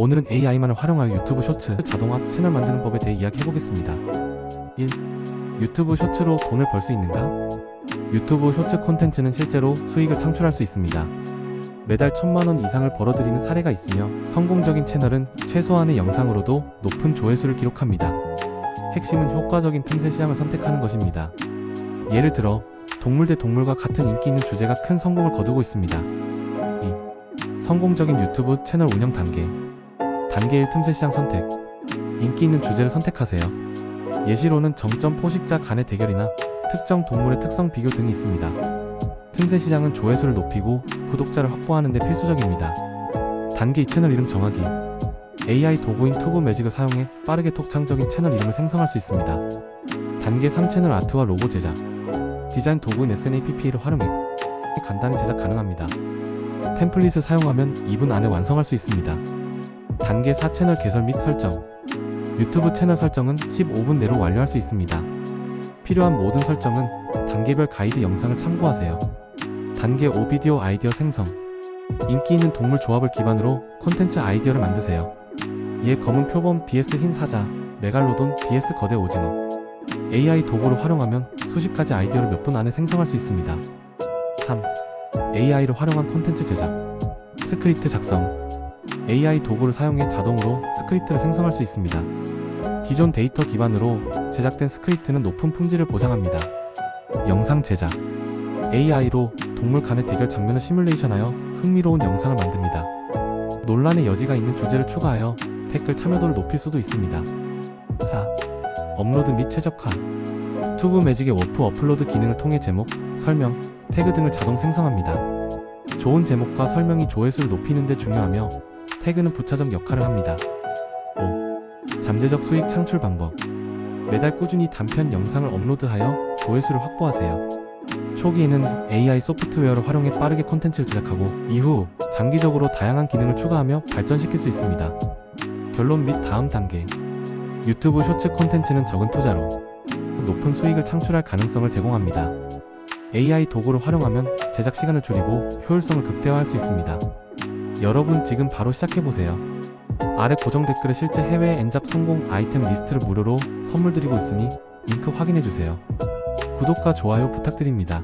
오늘은 AI만을 활용하여 유튜브 쇼츠 자동화 채널 만드는 법에 대해 이야기해보겠습니다. 1. 유튜브 쇼츠로 돈을 벌 수 있는가? 유튜브 쇼츠 콘텐츠는 실제로 수익을 창출할 수 있습니다. 매달 천만원 이상을 벌어들이는 사례가 있으며 성공적인 채널은 최소한의 영상으로도 높은 조회수를 기록합니다. 핵심은 효과적인 틈새 시장을 선택하는 것입니다. 예를 들어 동물 대 동물과 같은 인기 있는 주제가 큰 성공을 거두고 있습니다. 2. 성공적인 유튜브 채널 운영 단계 단계 1 틈새 시장 선택 인기 있는 주제를 선택하세요. 예시로는 정점 포식자 간의 대결이나 특정 동물의 특성 비교 등이 있습니다. 틈새 시장은 조회수를 높이고 구독자를 확보하는 데 필수적입니다. 단계 2 채널 이름 정하기 AI 도구인 투브 매직을 사용해 빠르게 독창적인 채널 이름을 생성할 수 있습니다. 단계 3 채널 아트와 로고 제작 디자인 도구인 SNAPP를 활용해 간단히 제작 가능합니다. 템플릿을 사용하면 2분 안에 완성할 수 있습니다. 단계 4 채널 개설 및 설정 유튜브 채널 설정은 15분 내로 완료할 수 있습니다. 필요한 모든 설정은 단계별 가이드 영상을 참고하세요. 단계 5 비디오 아이디어 생성 인기 있는 동물 조합을 기반으로 콘텐츠 아이디어를 만드세요. 이에 검은 표범 vs 흰 사자, 메갈로돈 vs 거대 오징어 AI 도구를 활용하면 수십 가지 아이디어를 몇 분 안에 생성할 수 있습니다. 3. AI를 활용한 콘텐츠 제작 스크립트 작성 AI 도구를 사용해 자동으로 스크립트를 생성할 수 있습니다. 기존 데이터 기반으로 제작된 스크립트는 높은 품질을 보장합니다. 영상 제작 AI로 동물 간의 대결 장면을 시뮬레이션하여 흥미로운 영상을 만듭니다. 논란의 여지가 있는 주제를 추가하여 댓글 참여도를 높일 수도 있습니다. 4. 업로드 및 최적화 투브 매직의 워프 업로드 기능을 통해 제목, 설명, 태그 등을 자동 생성합니다. 좋은 제목과 설명이 조회수를 높이는 데 중요하며 태그는 부차적 역할을 합니다. 5. 잠재적 수익 창출 방법 매달 꾸준히 단편 영상을 업로드하여 조회수를 확보하세요. 초기에는 AI 소프트웨어를 활용해 빠르게 콘텐츠를 제작하고 이후 장기적으로 다양한 기능을 추가하며 발전시킬 수 있습니다. 결론 및 다음 단계 유튜브 쇼츠 콘텐츠는 적은 투자로 높은 수익을 창출할 가능성을 제공합니다. AI 도구를 활용하면 제작 시간을 줄이고 효율성을 극대화할 수 있습니다. 여러분 지금 바로 시작해보세요. 아래 고정 댓글에 실제 해외 엔잡 성공 아이템 리스트를 무료로 선물 드리고 있으니 링크 확인해주세요. 구독과 좋아요 부탁드립니다.